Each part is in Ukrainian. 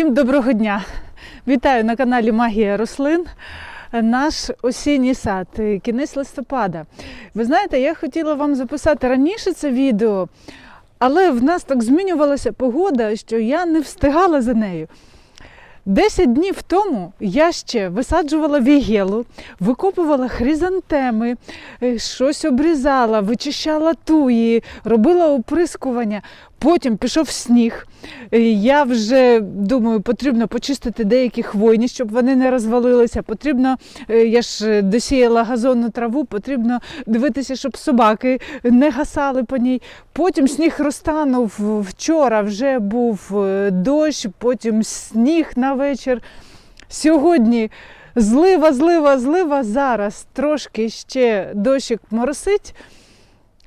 Всім доброго дня! Вітаю на каналі Магія рослин. Наш осінній сад, кінець листопада. Ви знаєте, я хотіла вам записати раніше це відео, але в нас так змінювалася погода, що я не встигала за нею. Десять днів тому я ще висаджувала вігелу, викопувала хризантеми, е, щось обрізала, вичищала туї, робила оприскування. Потім пішов сніг. Е, Я вже думаю, потрібно почистити деякі хвойні, щоб вони не розвалилися. Потрібно, е, я ж е, досіяла газонну траву, потрібно дивитися, щоб собаки не гасали по ній. Потім сніг розтанув. Вчора вже був дощ, потім сніг на вечір. Сьогодні злива, злива, злива. Зараз трошки ще дощик моросить.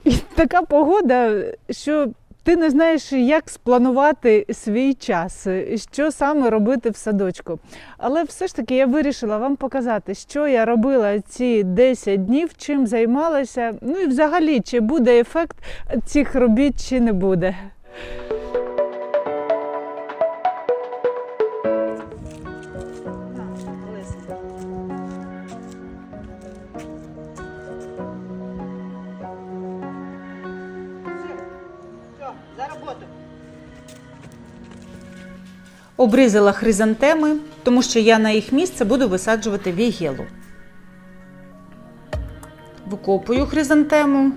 І така погода, що ти не знаєш, як спланувати свій час, що саме робити в садочку. Але все ж таки я вирішила вам показати, що я робила ці 10 днів, чим займалася. Ну і взагалі, чи буде ефект цих робіт, чи не буде. Обрізала хризантеми, тому що я на їх місце буду висаджувати вігелу. Викопую хризантему,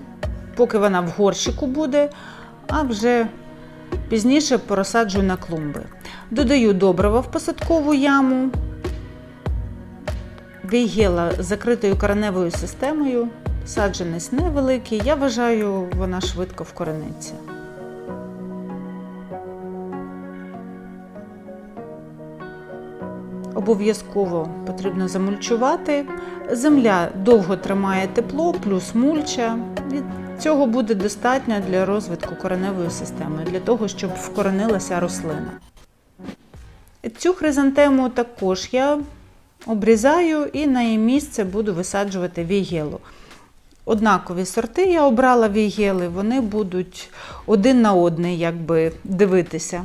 поки вона в горщику буде, а вже пізніше порозсаджую на клумби. Додаю добрива в посадкову яму. Вігела закритою кореневою системою. Саджанець невеликий. Я вважаю, вона швидко вкорениться. Обов'язково потрібно замульчувати. Земля довго тримає тепло, плюс мульча. Цього буде достатньо для розвитку кореневої системи, для того, щоб вкоренилася рослина. Цю хризантему також я обрізаю і на її місце буду висаджувати вігелу. Однакові сорти я обрала вігели, вони будуть один на одний якби дивитися.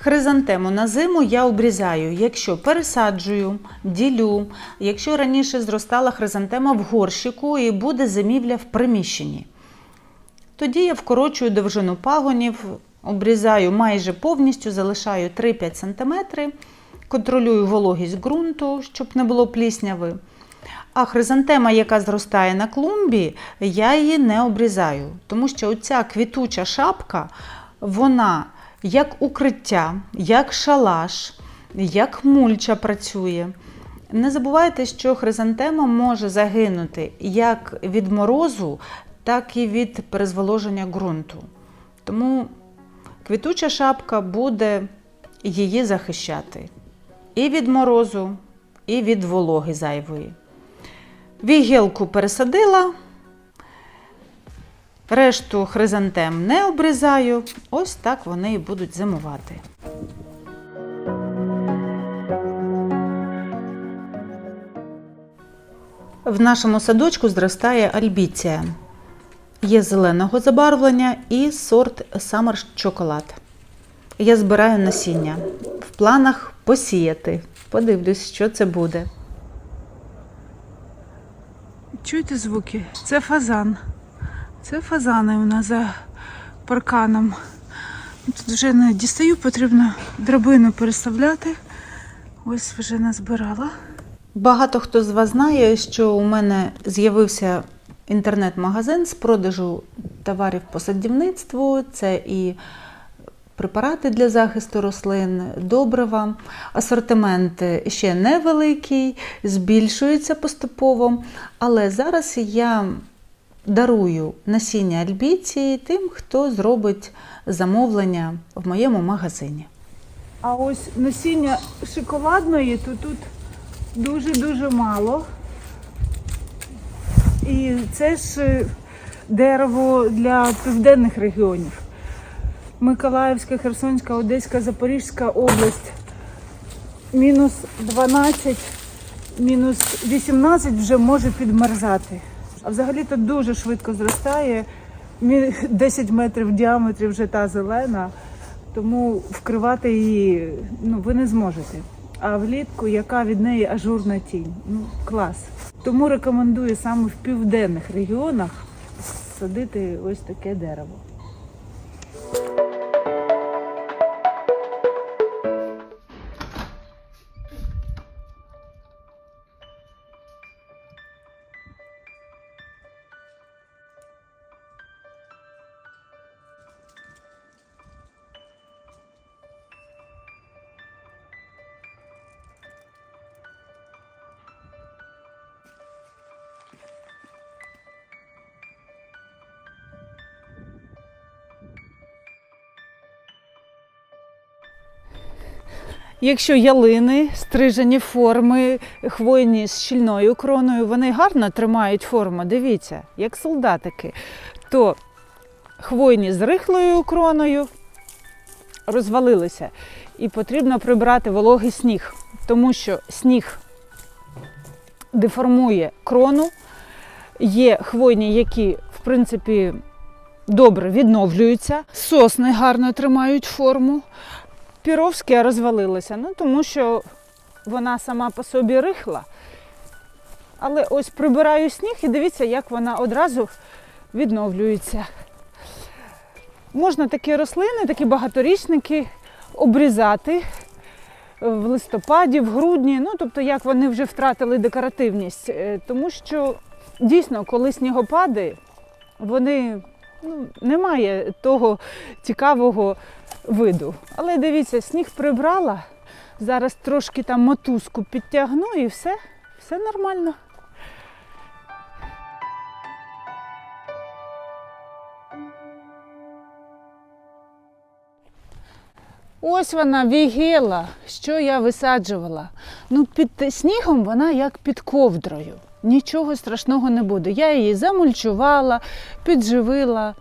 Хризантему на зиму я обрізаю, якщо пересаджую, ділю, якщо раніше зростала хризантема в горщику і буде зимівля в приміщенні. Тоді я вкорочую довжину пагонів, обрізаю майже повністю, залишаю 3-5 см, контролюю вологість ґрунту, щоб не було плісняви. А хризантема, яка зростає на клумбі, я її не обрізаю, тому що оця квітуча шапка, вона як укриття, як шалаш, як мульча працює. Не забувайте, що хризантема може загинути як від морозу, так і від перезволоження ґрунту. Тому квітуча шапка буде її захищати і від морозу, і від вологи зайвої. Вігелку пересадила, решту хризантем не обрізаю. Ось так вони і будуть зимувати. В нашому садочку зростає альбіція. Є зеленого забарвлення і сорт Summer Chocolate. Я збираю насіння. В планах посіяти. Подивлюсь, що це буде. Чуєте звуки? Це фазан. Це фазани у нас за парканом. Тут вже не дістаю, потрібно драбину переставляти. Ось вже назбирала. Багато хто з вас знає, що у мене з'явився інтернет-магазин з продажу товарів по садівництву. Це і препарати для захисту рослин, добрива. Асортимент ще невеликий, збільшується поступово. Але зараз я дарую насіння альбіції тим, хто зробить замовлення в моєму магазині. А ось насіння шоколадної, то тут дуже-дуже мало. І це ж е, дерево для південних регіонів. Миколаївська, Херсонська, Одеська, Запорізька область. Мінус 12, мінус 18 вже може підмерзати. А взагалі то дуже швидко зростає. 10 метрів в діаметрі вже та зелена. тому вкривати її ну, ви не зможете. А влітку, яка від неї ажурна тінь. Ну, клас. Тому рекомендую саме в південних регіонах садити ось таке дерево. Якщо ялини, стрижені форми, хвойні з щільною кроною, вони гарно тримають форму, дивіться, як солдатики, то хвойні з рихлою кроною розвалилися. І потрібно прибрати вологий сніг, тому що сніг деформує крону. Є хвойні, які, в принципі, добре відновлюються, сосни гарно тримають форму. Піровська розвалилася, ну тому що вона сама по собі рихла. Але ось прибираю сніг і дивіться, як вона одразу відновлюється. Можна такі рослини, такі багаторічники обрізати в листопаді, в грудні, ну тобто як вони вже втратили декоративність. Е, Тому що дійсно, коли снігопади, вони ну, немає того цікавого виду. Але дивіться, сніг прибрала. Зараз трошки там мотузку підтягну і все, все нормально. Ось вона вігела, що я висаджувала. Ну, під снігом вона як під ковдрою. Нічого страшного не буде. Я її замульчувала, підживила.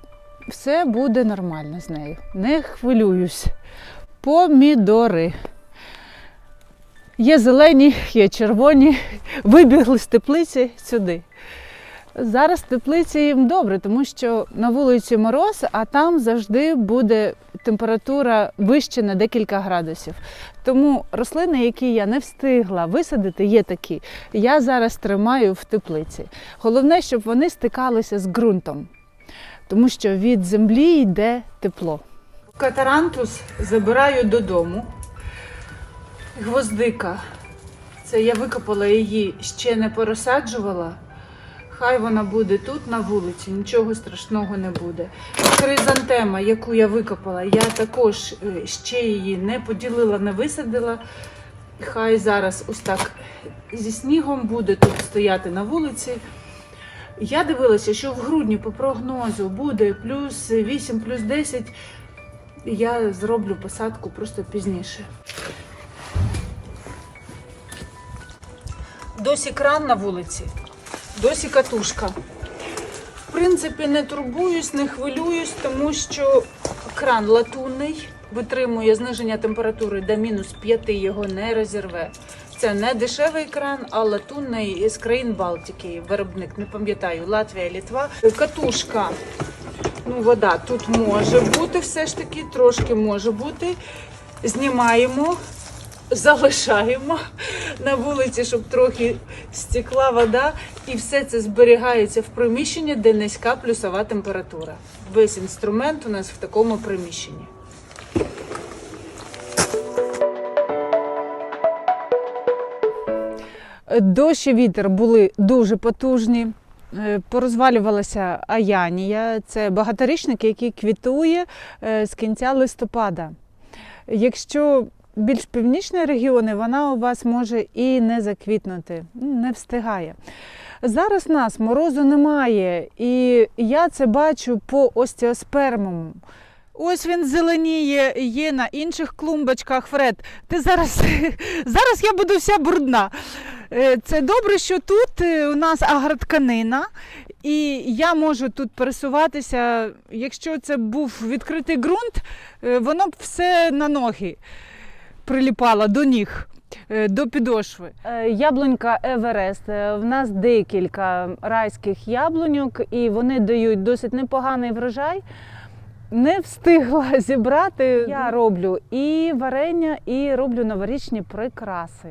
Все буде нормально з нею. Не хвилююсь. Помідори. Є зелені, є червоні. Вибігли з теплиці сюди. Зараз теплиці їм добре, тому що на вулиці мороз, а там завжди буде температура вище на декілька градусів. Тому рослини, які я не встигла висадити, є такі. Я зараз тримаю в теплиці. Головне, щоб вони стикалися з ґрунтом, тому що від землі йде тепло. Катарантус забираю додому. Гвоздика. Це я викопала її, ще не порозсаджувала. Хай вона буде тут на вулиці, нічого страшного не буде. Хризантема, яку я викопала, я також е, ще її не поділила, не висадила. Хай зараз ось так зі снігом буде тут стояти на вулиці. Я дивилася, що в грудні по прогнозу буде плюс 8, плюс 10. Я зроблю посадку просто пізніше. Досі кран на вулиці, досі катушка. В принципі, не турбуюсь, не хвилююсь, тому що кран латунний, витримує зниження температури до мінус 5 його не розірве. Це не дешевий кран, а латунний з країн Балтики. Виробник, не пам'ятаю, Латвія, Літва. Катушка. Ну, вода тут може бути, все ж таки, трошки може бути. Знімаємо, залишаємо на вулиці, щоб трохи стекла вода, і все це зберігається в приміщенні, де низька плюсова температура. Весь інструмент у нас в такому приміщенні. Дощ і вітер були дуже потужні. Е, Порозвалювалася аянія. Це багаторічник, який квітує е, з кінця листопада. Якщо більш північні регіони, вона у вас може і не заквітнути, не встигає. Зараз нас морозу немає, і я це бачу по остеоспермуму. Ось він зеленіє, є на інших клумбочках. Фред, ти зараз, зараз я буду вся брудна. Е, Це добре, що тут е, у нас агротканина, і я можу тут пересуватися. Якщо це був відкритий ґрунт, е, воно б все на ноги приліпало до ніг. До підошви. Яблунька Еверест. В нас декілька райських яблуньок, і вони дають досить непоганий врожай. не встигла зібрати. Я роблю і варення, і роблю новорічні прикраси.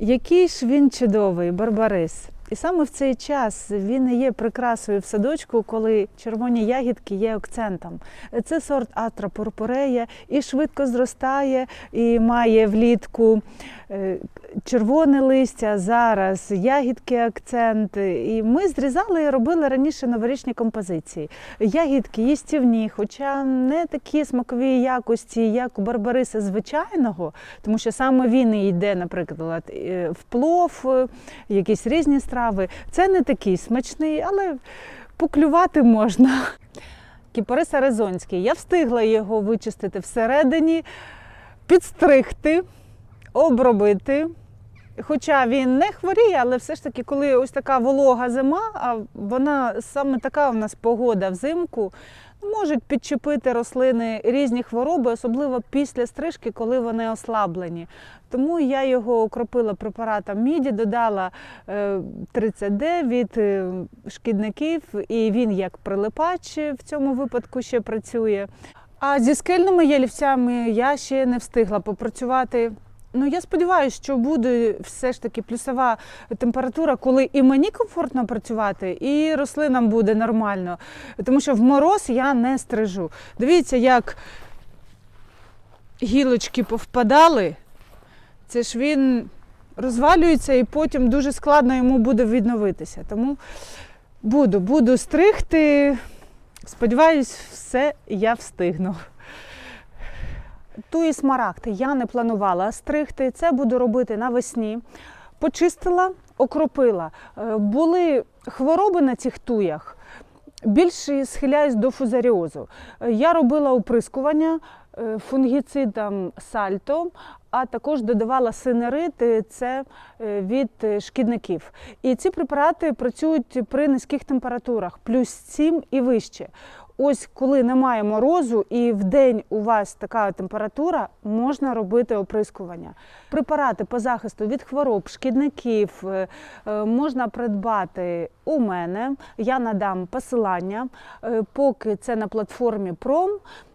Який ж він чудовий, барбарис. І саме в цей час він і є прикрасою в садочку, коли червоні ягідки є акцентом. Це сорт Атра пурпурея і швидко зростає, і має влітку е, червоне листя, зараз ягідки акцент. І ми зрізали і робили раніше новорічні композиції. Ягідки їстівні, хоча не такі смакові якості, як у барбариса звичайного, тому що саме він і йде, наприклад, е, в плов, е, якісь різні страви. Це не такий смачний, але поклювати можна. Кіпарис аризонський. Я встигла його вичистити всередині, підстригти, обробити. Хоча він не хворіє, але все ж таки, коли ось така волога зима, а вона саме така у нас погода взимку, можуть підчепити рослини різні хвороби, особливо після стрижки, коли вони ослаблені. Тому я його окропила препаратом міді, додала е, 30D від е, шкідників, і він як прилипач в цьому випадку ще працює. А зі скельними ялівцями я ще не встигла попрацювати. Ну, я сподіваюся, що буде все ж таки плюсова температура, коли і мені комфортно працювати, і рослинам буде нормально. Тому що в мороз я не стрижу. Дивіться, як гілочки повпадали. Це ж він розвалюється і потім дуже складно йому буде відновитися. Тому буду, буду стригти. Сподіваюсь, все я встигну. Ту і смарагд я не планувала стригти. Це буду робити навесні. Почистила, окропила. Е, Були хвороби на цих туях. Більше схиляюсь до фузаріозу. Е, Я робила оприскування е, фунгіцидом сальто, а також додавала синерит, це від шкідників. І ці препарати працюють при низьких температурах, плюс 7 і вище. Ось коли немає морозу і в день у вас така температура, можна робити оприскування. Препарати по захисту від хвороб, шкідників е, е, можна придбати у мене. Я надам посилання, Е, поки це на платформі Пром.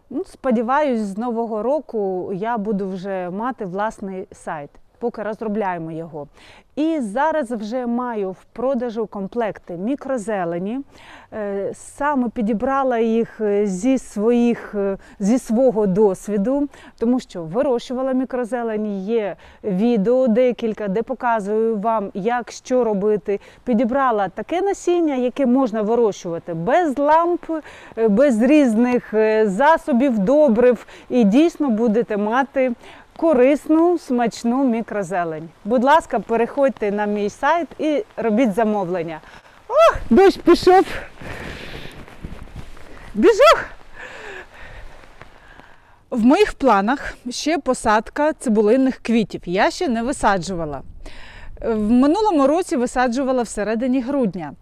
Ну, сподіваюсь, з нового року я буду вже мати власний сайт. Поки розробляємо його. І зараз вже маю в продажу комплекти мікрозелені. Е, Саме підібрала їх е, зі своїх е, зі свого досвіду, тому що вирощувала мікрозелені. Є відео декілька, де показую вам, як що робити. Підібрала таке насіння, яке можна вирощувати без ламп, без різних засобів, добрив, і дійсно будете мати корисну, смачну мікрозелень. Будь ласка, переходьте на мій сайт і робіть замовлення. О, дощ пішов. Біжу. В моїх планах ще посадка цибулинних квітів. Я ще не висаджувала. В минулому році висаджувала всередині грудня.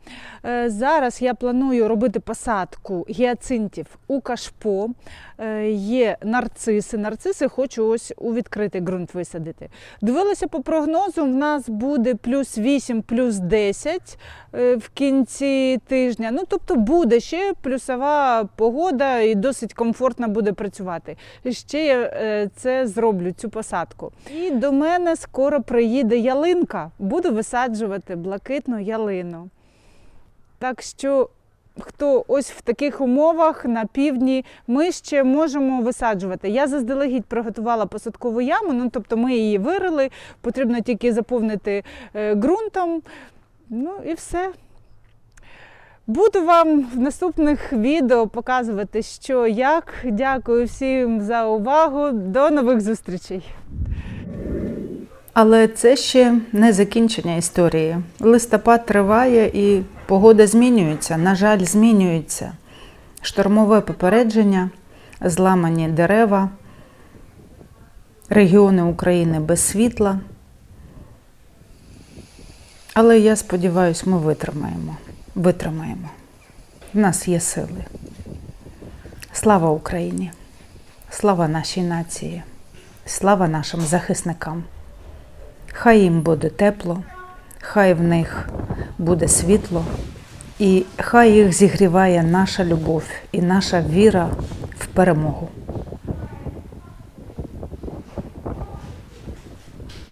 Е, Зараз я планую робити посадку гіацинтів у кашпо. Е, Є нарциси. Нарциси хочу ось у відкритий ґрунт висадити. Дивилася по прогнозу, в нас буде плюс 8, плюс 10 е, в кінці тижня. Ну, тобто буде ще плюсова погода і досить комфортно буде працювати. Ще я це зроблю, цю посадку. І до мене скоро приїде ялинка. Буду висаджувати блакитну ялину. Так що, хто ось в таких умовах на півдні, ми ще можемо висаджувати. Я заздалегідь приготувала посадкову яму, ну тобто ми її вирили, потрібно тільки заповнити е, ґрунтом. Ну і все. Буду вам в наступних відео показувати, що як. Дякую всім за увагу. До нових зустрічей! Але це ще не закінчення історії. Листопад триває і погода змінюється. На жаль, змінюється. Штормове попередження, зламані дерева, регіони України без світла. Але я сподіваюся, ми витримаємо. Витримаємо. В нас є сили. Слава Україні! Слава нашій нації! Слава нашим захисникам! Хай їм буде тепло, хай в них буде світло, і хай їх зігріває наша любов і наша віра в перемогу.